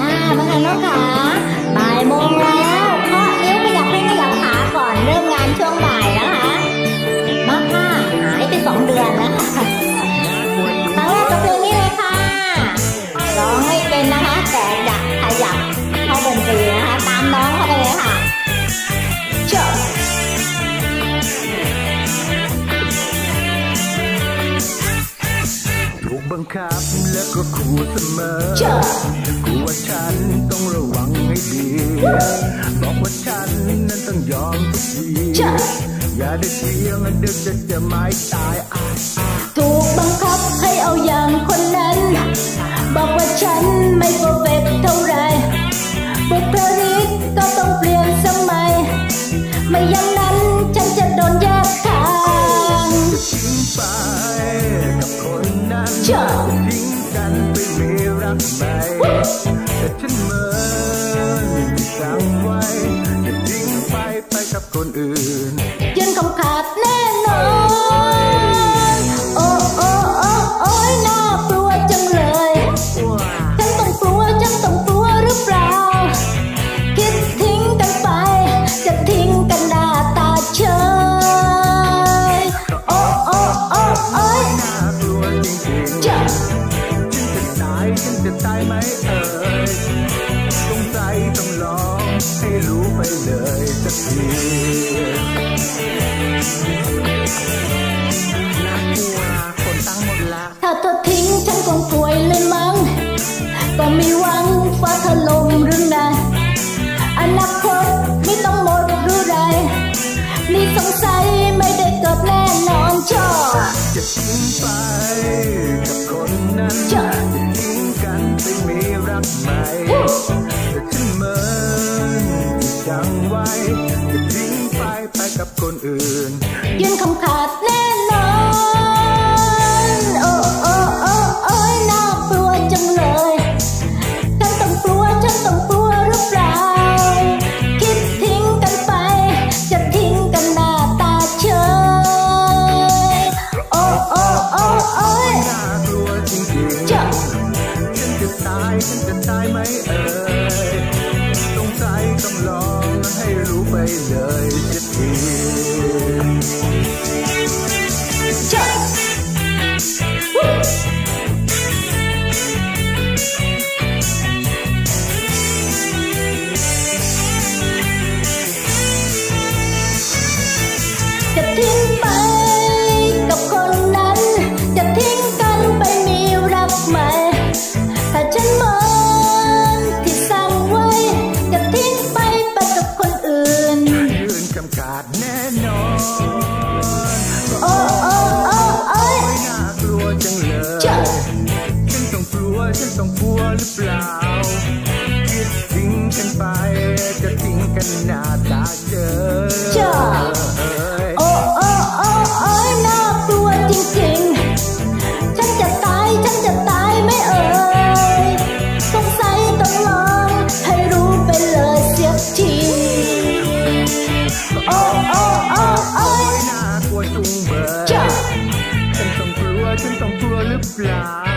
อ่ามาค่ะน้องขาบ่ายโมงแล้วเคาะนิ้วขยับให้ขยับขาก่อนเริ่มงานช่วงบ่ายนะคะมาค่ะหายไปสองเดือนแล้วค่ะครั้งแรกก็เพลงนี้เลยค่ะร้องไม่เป็นนะคะ แต่จะขยับเข้าดนตรีนะคะ ตามน้องเข้าไปเลยค่ะจบถูกบังคับ ก็ขู่เสมอจบกูว่าฉันต้องระวังให้ดี บอกว่าฉันนั้นต้องยอมทุกทีจบอย่าได้เพียงเดึกจะจะไม่ตายอะถูกบังคับให้เอาอย่างคนนั้น บอกว่าฉันไม่เพอร์เฟกต์เท่าไหรบุคลิกก็ต้องเปลี่ยนสมัย ไม่อย่างนั้นฉันจะโดนแยกทางทิ้งไปกับคนนั้นจบทิ้งกันไปมี รักใหม่แต่ฉันเหมือนที่สั่งไว้จะทิ้งไปไปกับคนอื่นยืนคำขาดแน่ จะตายไหมเอ่ยสงสัยต้องลองให้รู้ไปเลยสักทีน่ากลัวคนตั้งหมดละถ้าเธอทิ้งฉันคงป่วยเลยมั้ง ก็มีหวังฟ้าถล่มหรือไงอนาคตไม่ต้องหมดหรือไรนี่สงสัยไม่ได้เกิดแน่นอนชอบจะทิ้งไปกับคนนั้น ไปไปกับคนอื่น ยืนคำขาดแน่นอน โอ้โอ้โอ้โอ้ยน่ากลัวจังเลยฉันต้องกลัวฉันต้องกลัวหรือเปล่า คิดทิ้งกันไป จะทิ้งกันหน้าตาเฉย โอ้โอ้โอ้โอ้ยน่ากลัวจริงๆจะฉันจะตายฉันจะตายไหมเอ่ยสงสัยต้องลองให้รู้ไปเลยสักทีาดแน่นอนโอ้โอ้โอ้โอ้ยไม่น่ากลัวจังเลยฉันต้องกลัวฉันต้องกลัวหรือเปล่าคิดทิ้งกันไปจะทิ้งกันหน้าตาเจอ fly.